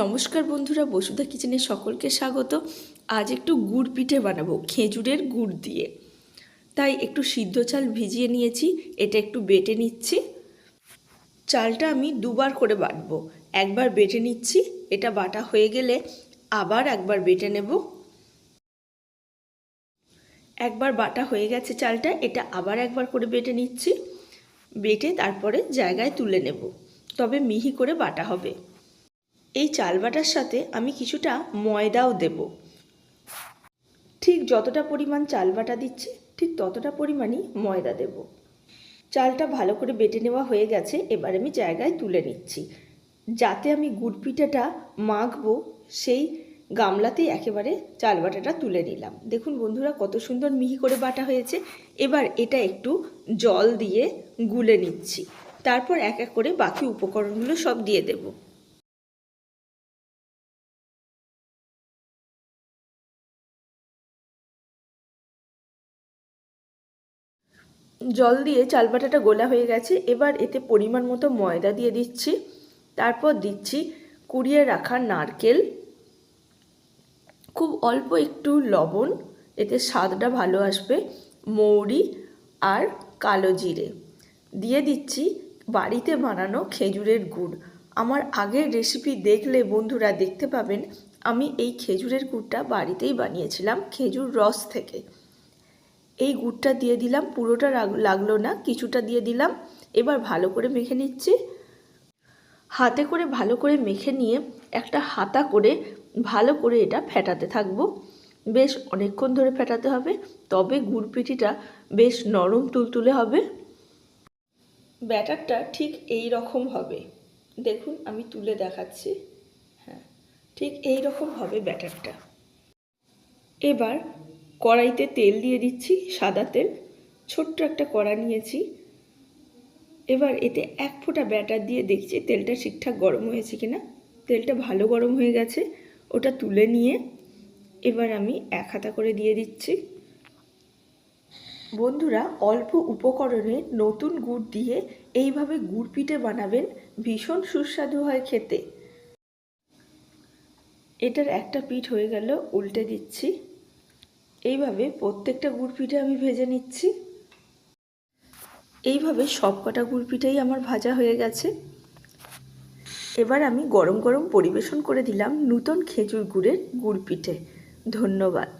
নমস্কার বন্ধুরা, বসুধা কিচেনে সকলকে স্বাগত। আজ একটু গুড় পিঠে বানাবো, খেজুরের গুড় দিয়ে। তাই একটু সিদ্ধ চাল ভিজিয়ে নিয়েছি, এটা একটু বেটে নিচ্ছি। চালটা আমি দুবার করে বাটবো। একবার বেটে নিচ্ছি, এটা বাটা হয়ে গেলে আবার একবার বেটে নেব। একবার বাটা হয়ে গেছে চালটা, এটা আবার একবার করে বেটে নিচ্ছি। বেটে তারপরে জায়গায় তুলে নেব, তবে মিহি করে বাটা হবে। এই চাল বাটার সাথে আমি কিছুটা ময়দাও দেব। ঠিক যতটা পরিমাণ চাল বাটা দিচ্ছি, ঠিক ততটা পরিমাণই ময়দা দেব। চালটা ভালো করে বেটে নেওয়া হয়ে গেছে, এবার আমি জায়গায় তুলে নিচ্ছি। যাতে আমি গুড় পিঠাটা মাখবো, সেই গামলাতেই একেবারে চাল বাটাটা তুলে নিলাম। দেখুন বন্ধুরা, কত সুন্দর মিহি করে বাটা হয়েছে। এবার এটা একটু জল দিয়ে গুলে নিচ্ছি। তারপর এক এক করে বাকি উপকরণগুলো সব দিয়ে দেবো। জল দিয়ে চাল বাটাটা গোলা হয়ে গেছে। এবার এতে পরিমাণ মতো ময়দা দিয়ে দিচ্ছি। তারপর দিচ্ছি কুড়িয়ে রাখা নারকেল। খুব অল্প একটু লবণ। এতে স্বাদটা ভালো আসবে। মৌরি আর কালো জিরে। দিয়ে দিচ্ছি বাড়িতে বানানো খেজুরের গুড়। আমার আগের রেসিপি দেখলে বন্ধুরা দেখতে পাবেন। আমি এই খেজুরের গুড়টা বাড়িতেই বানিয়েছিলাম খেজুর রস থেকে। এই গুড়টা দিয়ে দিলাম, পুরোটা লাগল না, কিছুটা দিয়ে দিলাম। এবার ভালো করে মেখে নিচ্ছি। হাতে করে ভালো করে মেখে নিয়ে একটা হাতা করে ভালো করে এটা ফেটাতে থাকব। বেশ অনেকক্ষণ ধরে ফেটাতে হবে, তবে গুড় পিঠিটা বেশ নরম তুলতুলে হবে। ব্যাটারটা ঠিক এই রকম হবে। দেখুন, আমি তুলে দেখাচ্ছি। হ্যাঁ ঠিক এই রকম হবে ব্যাটারটা। এবার কড়াইতে তেল দিয়ে দিচ্ছি, সাদা তেল। ছোট্ট একটা কড়া নিয়েছি। এবার এতে এক ফোঁটা ব্যাটার দিয়ে দেখছি তেলটা ঠিকঠাক গরম হয়েছে কিনা। তেলটা ভালো গরম হয়ে গেছে, ওটা তুলে নিয়ে এবার আমি এক হাতা করে দিয়ে দিচ্ছি। বন্ধুরা, অল্প উপকরণে নতুন গুড় দিয়ে এইভাবে গুড় পিঠে বানাবেন, ভীষণ সুস্বাদু হয় খেতে। এটার একটা পিঠ হয়ে গেল, উল্টে দিচ্ছি। এইভাবে প্রত্যেকটা গুড় পিঠে আমি ভেজে নিচ্ছি। এইভাবে সব কটা গুড় পিঠেই আমার ভাজা হয়ে গেছে। এবার আমি গরম গরম পরিবেশন করে দিলাম নূতন খেজুর গুড়ের গুড় পিঠে ধন্যবাদ।